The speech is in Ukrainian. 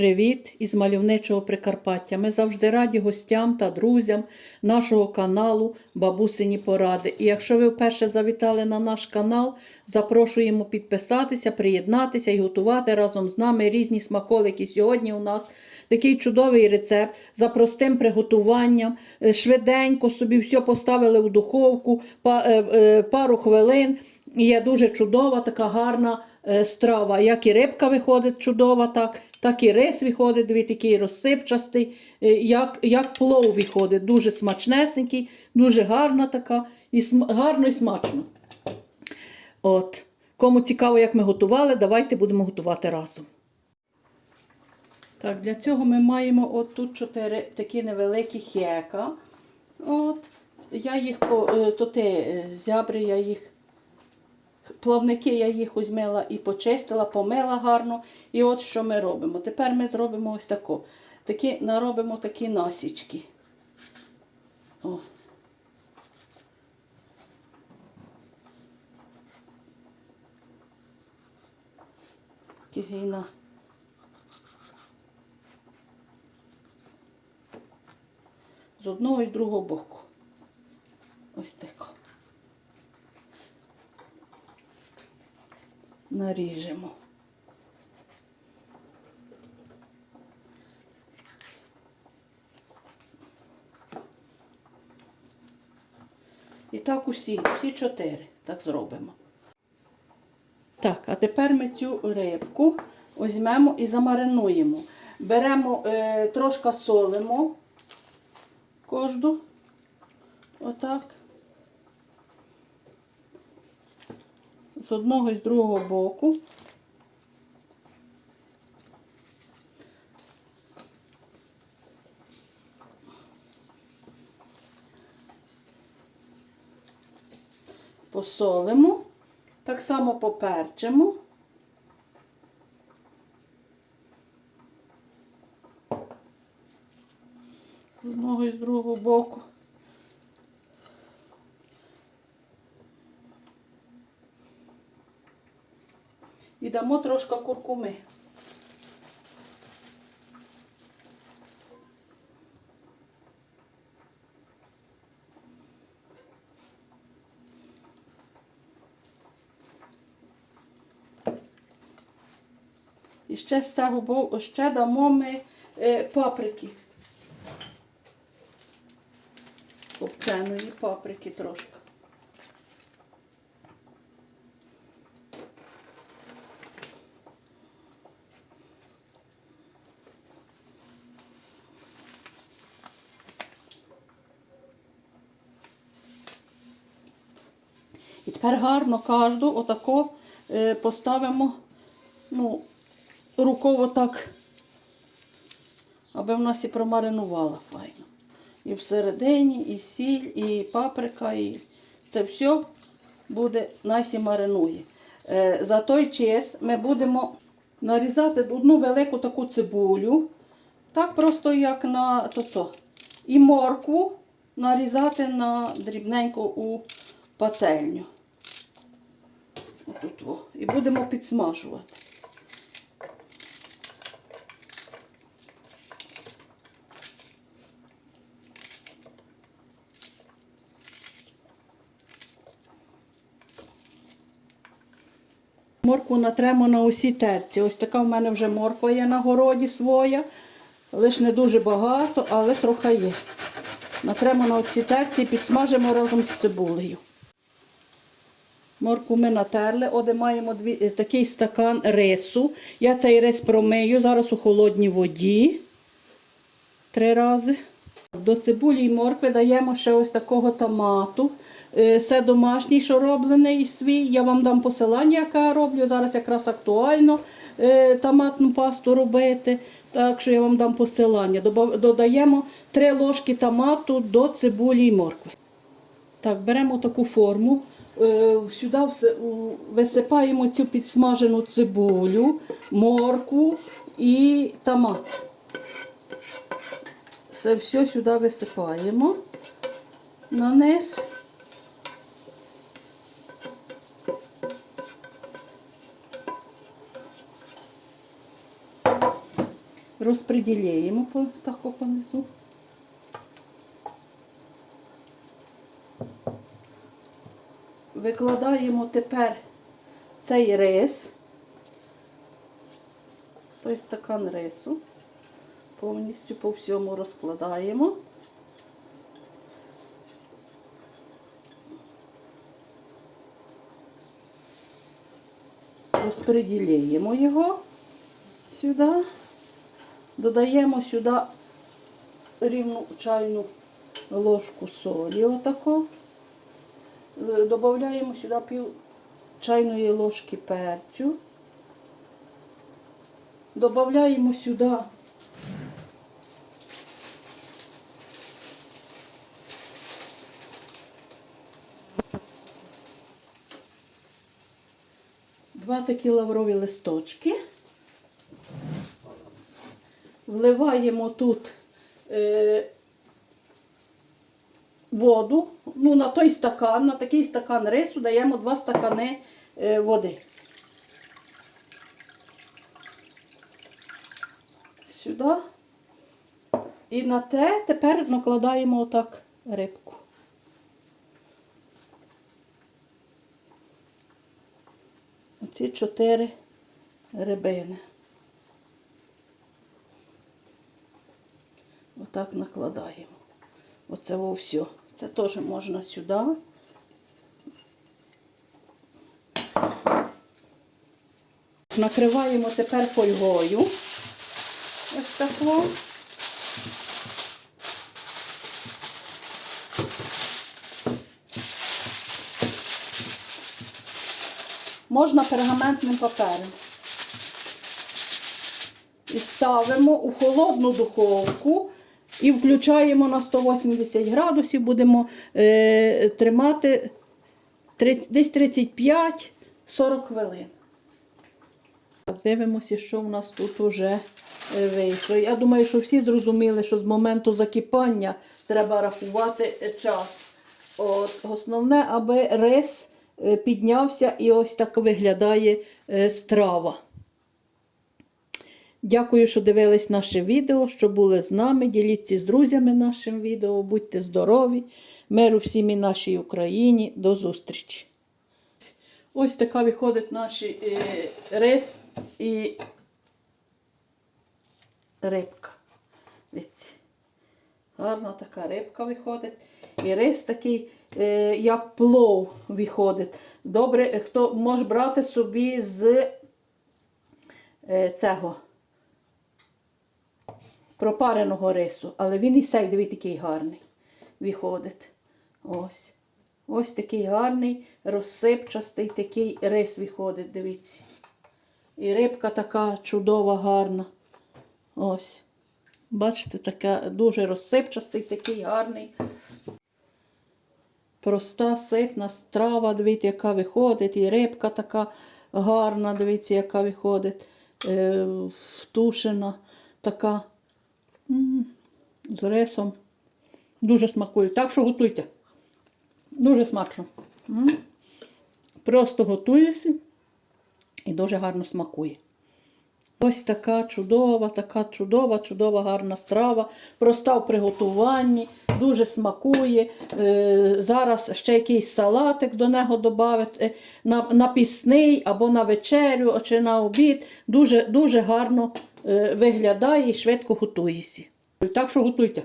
Привіт із мальовничого Прикарпаття. Ми завжди раді гостям та друзям нашого каналу Бабусині Поради. І якщо ви вперше завітали на наш канал, запрошуємо підписатися, приєднатися і готувати разом з нами різні смаколики. Сьогодні у нас такий чудовий рецепт за простим приготуванням. Е, Швиденько собі все поставили в духовку, е, е, пару хвилин. І Є дуже чудова, така гарна страва. Як і рибка виходить чудова, так, так і рис виходить, дві такий розсипчастий, е, як, як плов виходить. Дуже смачнесенький, дуже гарна така, і см- гарно і смачно. От. Кому цікаво, як ми готували, давайте будемо готувати разом. Так, для цього ми маємо от тут чотири такі невеликі хека. От. Я їх по е, то те, зябри, я їх плавники я їх узьмила і почистила, помила гарно. І от що ми робимо. Тепер ми зробимо ось тако. Такі, наробимо такі насічки. О. Кігійна. З одного і другого боку. Ось тако. Наріжемо. І так усі, всі чотири. Так зробимо. Так, а тепер ми цю рибку візьмемо і замаринуємо. Беремо, е, трошки солимо кожну. Отак. З одного і з другого боку. Посолимо, так само поперчимо. З одного і з другого боку. І дамо трошки куркуми. І ще з цього ще дамо ми е, паприки. Копченої паприки трошки. І тепер гарно кожну отако е, поставимо ну, рукою так, аби в нас і промаринувала файно. І всередині, і сіль, і паприка, і це все буде нас і маринує. Е, за той час ми будемо нарізати одну велику таку цибулю, так просто як на то-то. І моркву нарізати на дрібненько у пательню. Отут во. І будемо підсмажувати. Моркву натремо на усі терці. Ось така в мене вже морква є на городі своя. Лиш не дуже багато, але трохи є. Натремо на оці терці і підсмажимо разом з цибулею. Морку ми натерли, оде маємо дві, е, такий стакан рису. Я цей рис промию зараз у холодній воді. Три рази. До цибулі і моркви даємо ще ось такого томату. Е, Все домашній, що роблений свій. Я вам дам посилання, яке я роблю. Зараз якраз актуально е, томатну пасту робити. Так що я вам дам посилання. Додаємо 3 ложки томату до цибулі і моркви. Так, беремо таку форму. Е, Сюди висипаємо цю підсмажену цибулю, моркву і томат. Це все сюди висипаємо на низ. розподіляємо по, так понизу. Викладаємо тепер цей рис, той стакан рису, повністю по всьому розкладаємо. Розподіляємо його сюди, додаємо сюди рівну чайну ложку солі, отако. Додаємо сюди пів чайної ложки перцю. Додаємо сюди два такі лаврові листочки. Вливаємо тут е, воду, ну, на той стакан, на такий стакан рису даємо два стакани е, води. Сюди. І на те тепер накладаємо отак рибку. Оці чотири рибини. Отак накладаємо. Оце все. Це теж можна сюди. Накриваємо тепер фольгою. Ось тако. Можна пергаментним папером. І ставимо у холодну духовку і включаємо на 180 градусів, будемо е, тримати 30, десь 35-40 хвилин. Дивимося, що в нас тут вже е, вийшло. Я думаю, що всі зрозуміли, що з моменту закипання треба рахувати час. От, основне, аби рис е, піднявся і ось так виглядає е, страва. Дякую, що дивились наше відео, що були з нами. Діліться з друзями нашим відео. Будьте здорові, миру всім і нашій Україні. До зустрічі! Ось така виходить наш е, рис і рибка. Гарна така рибка виходить. І рис такий, е, як плов виходить. Добре, е, хто може брати собі з цього пропареного рису. Але він і сей, диві, такий гарний виходить. Ось. Ось такий гарний, розсипчастий такий рис виходить, дивіться. І рибка така чудова, гарна. Ось. Бачите, така дуже розсипчастий, такий гарний. Проста, ситна страва, дивіться, яка виходить. І рибка така гарна, дивіться, яка виходить. Е, втушена, така з рисом. Дуже смакує. Так що готуйте. Дуже смачно. Просто готуєшся і дуже гарно смакує. Ось така чудова, така чудова, чудова, гарна страва. Проста в приготуванні, дуже смакує. Е, зараз ще якийсь салатик до нього додати на, на пісний або на вечерю, чи на обід. Дуже, дуже гарно е, виглядає і швидко готується. Так що готуйте.